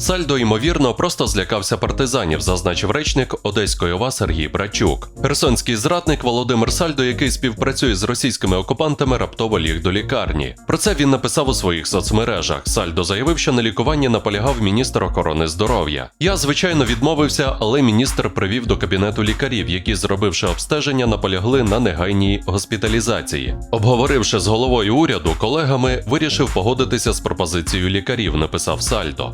Сальдо, ймовірно, просто злякався партизанів, зазначив речник Одеської ОВА Сергій Брачук. Херсонський зрадник Володимир Сальдо, який співпрацює з російськими окупантами, раптово ліг до лікарні. Про це він написав у своїх соцмережах. Сальдо заявив, що на лікуванні наполягав міністр охорони здоров'я. Я, звичайно, відмовився, але міністр привів до кабінету лікарів, які, зробивши обстеження, наполягли на негайній госпіталізації. Обговоривши з головою уряду, колегами вирішив погодитися з пропозицією лікарів, написав Сальдо.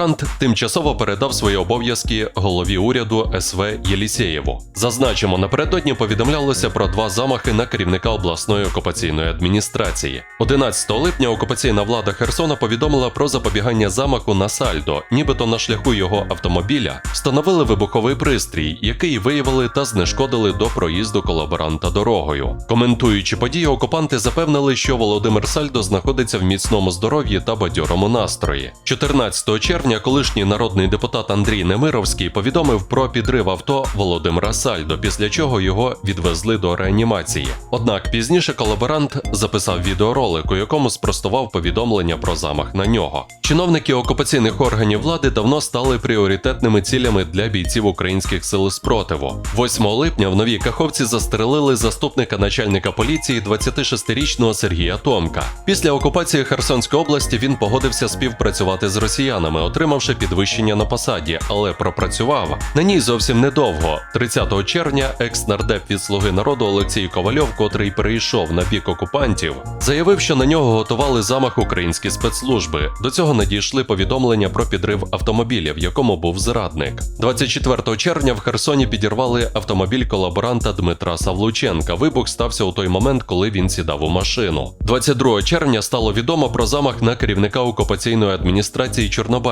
Колаборант тимчасово передав свої обов'язки голові уряду СВ Єлісєєву. Зазначимо, напередодні повідомлялося про два замахи на керівника обласної окупаційної адміністрації. 11 липня окупаційна влада Херсона повідомила про запобігання замаху на Сальдо, нібито на шляху його автомобіля встановили вибуховий пристрій, який виявили та знешкодили до проїзду колаборанта дорогою. Коментуючи події, окупанти запевнили, що Володимир Сальдо знаходиться в міцному здоров'ї та бадьорому настрої. 14 червня колишній народний депутат Андрій Немировський повідомив про підрив авто Володимира Сальдо, після чого його відвезли до реанімації. Однак пізніше колаборант записав відеоролик, у якому спростував повідомлення про замах на нього. Чиновники окупаційних органів влади давно стали пріоритетними цілями для бійців українських сил спротиву. 8 липня в новій Каховці застрелили заступника начальника поліції 26-річного Сергія Томка. Після окупації Херсонської області він погодився співпрацювати з росіянами, отримавши підвищення на посаді, але пропрацював на ній зовсім недовго. 30 червня екс-нардеп від Слуги народу Олексій Ковальов, котрий перейшов на бік окупантів, заявив, що на нього готували замах українські спецслужби. До цього надійшли повідомлення про підрив автомобіля, в якому був зрадник. 24 червня в Херсоні підірвали автомобіль колаборанта Дмитра Савлученка. Вибух стався у той момент, коли він сідав у машину. 22 червня стало відомо про замах на керівника окупаційної адміністрації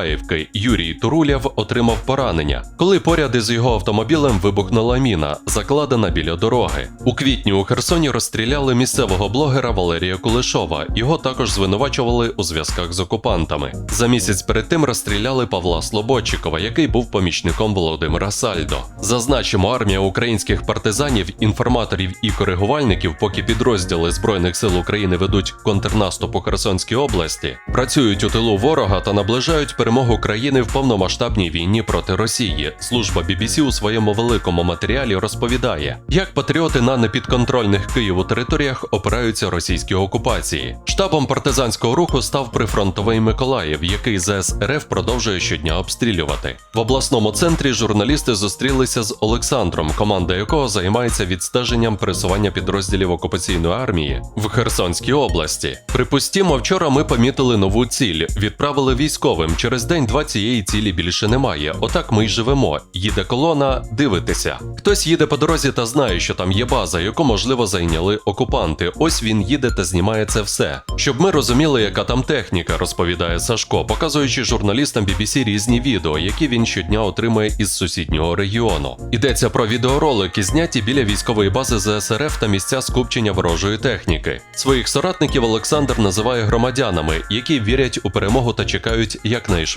Чорнобаївки. Юрій Туруляв отримав поранення, коли поряд із його автомобілем вибухнула міна, закладена біля дороги. У квітні у Херсоні розстріляли місцевого блогера Валерія Кулешова. Його також звинувачували у зв'язках з окупантами. За місяць перед тим розстріляли Павла Слободчикова, який був помічником Володимира Сальдо. Зазначимо, армія українських партизанів, інформаторів і коригувальників, поки підрозділи збройних сил України ведуть контрнаступ у Херсонській області, працюють у тилу ворога та наближають перемогу країни в повномасштабній війні проти Росії. Служба BBC у своєму великому матеріалі розповідає, як патріоти на непідконтрольних Києву територіях опираються російській окупації. Штабом партизанського руху став прифронтовий Миколаїв, який ЗС РФ продовжує щодня обстрілювати. В обласному центрі журналісти зустрілися з Олександром, команда якого займається відстеженням пересування підрозділів окупаційної армії в Херсонській області. Припустімо, вчора ми помітили нову ціль, відправили військовим. Через день два цієї цілі більше немає. Отак ми й живемо. Їде колона, дивитися. Хтось їде по дорозі та знає, що там є база, яку можливо зайняли окупанти. Ось він їде та знімає це все. Щоб ми розуміли, яка там техніка, розповідає Сашко, показуючи журналістам BBC різні відео, які він щодня отримує із сусіднього регіону. Йдеться про відеоролики, зняті біля військової бази ЗСРФ та місця скупчення ворожої техніки. Своїх соратників Олександр називає громадянами, які вірять у перемогу та чекають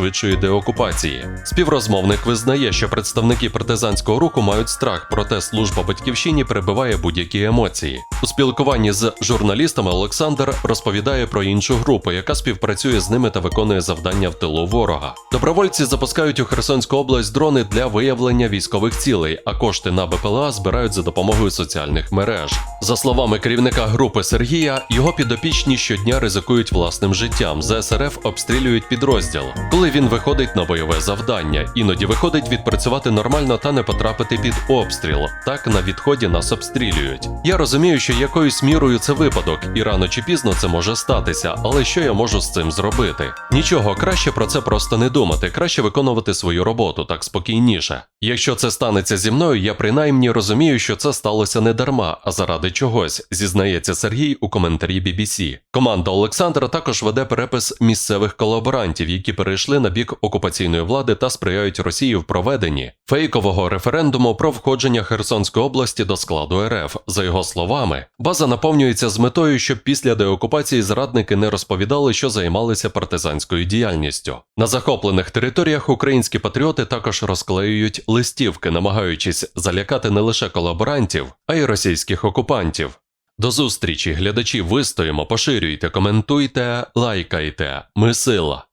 якнайшвидшої деокупації. Співрозмовник визнає, що представники партизанського руху мають страх, проте служба батьківщині перебиває будь-які емоції. У спілкуванні з журналістами Олександр розповідає про іншу групу, яка співпрацює з ними та виконує завдання в тилу ворога. Добровольці запускають у Херсонську область дрони для виявлення військових цілей, а кошти на БПЛА збирають за допомогою соціальних мереж. За словами керівника групи Сергія, його підопічні щодня ризикують власним життям. ЗСРФ обстрілюють підрозділ, коли він виходить на бойове завдання. Іноді виходить відпрацювати нормально та не потрапити під обстріл. Так на відході нас обстрілюють. Я розумію, що якоюсь мірою це випадок, і рано чи пізно це може статися, але що я можу з цим зробити? Нічого, краще про це просто не думати, краще виконувати свою роботу так спокійніше. Якщо це станеться зі мною, я принаймні розумію, що це сталося не дарма, а заради чогось, зізнається Сергій у коментарі BBC. Команда Олександра також веде перепис місцевих колаборантів, які перейшли на бік окупаційної влади та сприяють Росії в проведенні фейкового референдуму про входження Херсонської області до складу РФ. За його словами, база наповнюється з метою, щоб після деокупації зрадники не розповідали, що займалися партизанською діяльністю. На захоплених територіях українські патріоти також розклеюють листівки, намагаючись залякати не лише колаборантів, а й російських окупантів. До зустрічі, глядачі, вистоїмо, поширюйте, коментуйте, лайкайте. Ми сила.